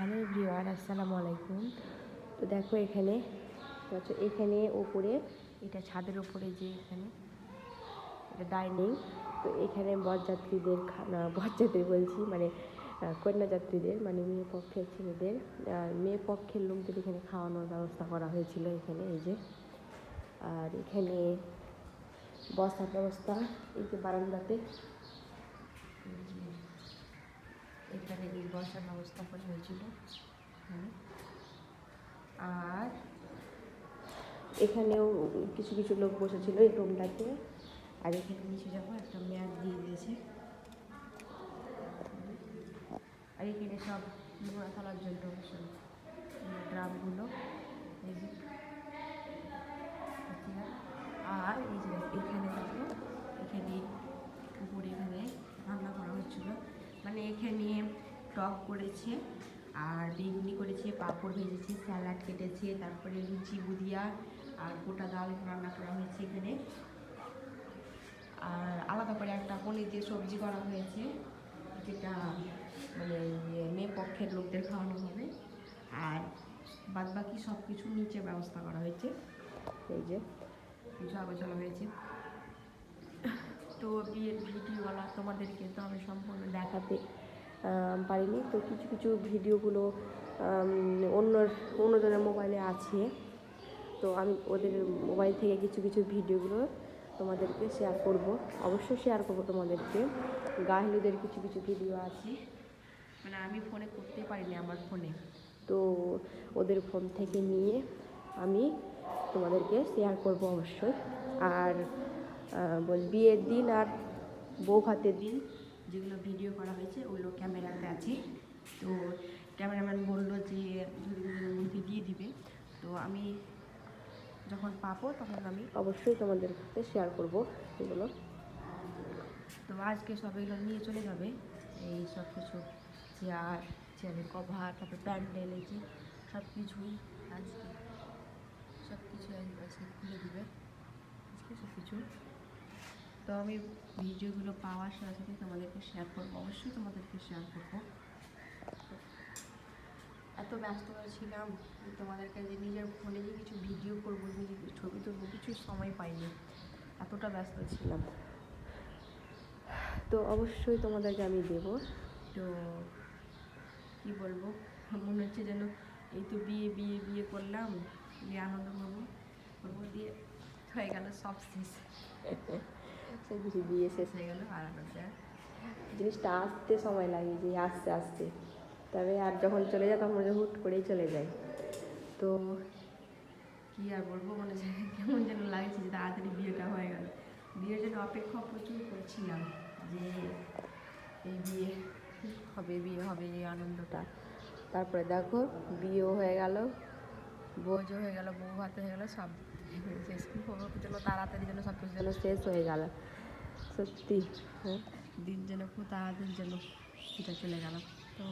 Hello everyone আসসালামু আলাইকুম। তো দেখো এখানে তো হচ্ছে এখানে ওপরে, এটা ছাদের ওপরে যে এখানে, এটা ডাইনিং তো এখানে বরযাত্রীদের খানা বরযাত্রী বলছি মানে কন্যাযাত্রীদের মানে মেয়ে পক্ষের ছেলেদের মেয়ে পক্ষের লোকদের এখানে খাওয়ানোর ব্যবস্থা করা হয়েছিল এখানে, এই যে। আর এখানে বসার ব্যবস্থা, এই যে বারান্দাতে। এখানে এই বসার ব্যবস্থা করা হয়েছিল এখানে। আর এখানেও কিছু কিছু লোক বসেছিল এই রুমটাতে। আর এখানে নিচে যাব, একটা ম্যাট দিয়ে দিয়েছে। আর এখানে সব নোংরা ফেলার জন্য ড্রামগুলো, এই যে আর এই যে এখানে দেখো, এখানে উপরে এখানে রান্না করা হচ্ছিল। মানে এখানে টক করেছে, আর বেগুনি করেছে, পাঁপড় ভেজেছে, স্যালাড কেটেছে, তারপরে লুচি, বুদিয়া আর গোটা ডাল রান্না করা হয়েছে এখানে। আর আলাদা করে একটা পনির দিয়ে সবজি করা হয়েছে, যেটা মানে ইয়ে মেয়ে পক্ষের লোকদের খাওয়ানো হবে। আর বাদ বাকি সব কিছু নিচে ব্যবস্থা করা হয়েছে। এই যে কিছু আলোচনা হয়েছে। তো বিয়ের ভিডিওওয়ালা তোমাদেরকে তো আমি সম্পূর্ণ দেখাতে পারিনি। তো কিছু কিছু ভিডিওগুলো অন্য অন্যজনের মোবাইলে আছে। তো আমি ওদের মোবাইল থেকে কিছু কিছু ভিডিওগুলো তোমাদেরকে শেয়ার করব। অবশ্যই শেয়ার করব তোমাদেরকে। গাহিলুদের কিছু কিছু ভিডিও আছে। মানে আমি ফোনে করতে পারিনি আমার ফোনে তো ওদের ফোন থেকে নিয়ে আমি তোমাদেরকে শেয়ার করব অবশ্যই। আর বল বিয়ের দিন আর বউ ভাতের দিন যেগুলো ভিডিও করা হয়েছে ওগুলো ক্যামেরাতে আছে। তো ক্যামেরাম্যান বলল যে যদি দুদিনের মধ্যে দিয়ে দিবে তো আমি যখন পাবো তখন আমি অবশ্যই তোমাদের সাথে শেয়ার করব। এগুলো তো আজকে সব এগুলো নিয়ে চলে যাবে। এই সব কিছু চেয়ার চেয়ারের কভার তারপর প্যান্ডেল এই যে সব কিছুই আজকে সব কিছু আজকে খুলে দেবে। আজকে সব কিছু। তো আমি ভিডিওগুলো পাওয়ার সাথে সাথে তোমাদেরকে শেয়ার করব। অবশ্যই তোমাদেরকে শেয়ার করব। এত ব্যস্ত ছিলাম তোমাদের কাছে নিজের ফোনে যে কিছু ভিডিও করব নিজে ছবি তুলবো কিছুই সময় পাইনি। এতটা ব্যস্ত ছিলাম। তো অবশ্যই তোমাদেরকে আমি দেব। তো কি বলব? মনে হচ্ছে যেন এই তো বিয়ে বিয়ে বিয়ে করলাম বিয়ে আনন্দ করব করব দিয়ে হয়ে গেল সব শেষ। সব কিছু বিয়ে শেষ হয়ে গেল। আর জিনিসটা আসতে সময় লাগে যে আসতে আসতে তবে আর যখন চলে যায় তখন মনে হুট করেই চলে যায়। তো কি আর বলব মনে যে কেমন যেন লাগছে যে তাড়াতাড়ি বিয়েটা হয়ে গেল। বিয়ের জন্য অপেক্ষা প্রচুর করছিলাম যে এই বিয়ে হবে বিয়ে হবে এই আনন্দটা। তারপরে দেখো বিয়েও হয়ে গেল, ভোজও হয়ে গেল, বউ ভাত হয়ে গেল, সব শেষ। জন্য তাড়াতাড়ি যেন সব কিছু যেন শেষ হয়ে গেল। সত্যি হ্যাঁ? দিন যেন খুব তাড়াতাড়ি যেন এটা চলে গেল। তো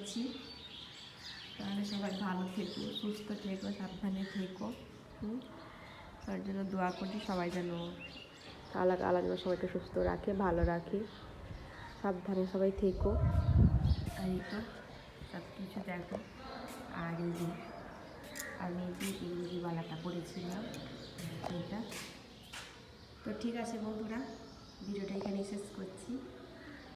করছি। তাহলে সবাই ভালো থেকো, সুস্থ থেকো, সাবধানে থেকো। তার জন্য দোয়া করছি সবাই যেন আল্লাহ আল্লাহ যেন সবাইকে সুস্থ রাখে, ভালো রাখে। সাবধানে সবাই থেকো। আর এই তো সব কিছু দেখো। আর এই যে আমি যে ইংরেজিওয়ালাটা পড়েছিলাম এটা তো ঠিক আছে বন্ধুরা, ভিডিওটা এখানে শেষ করছি।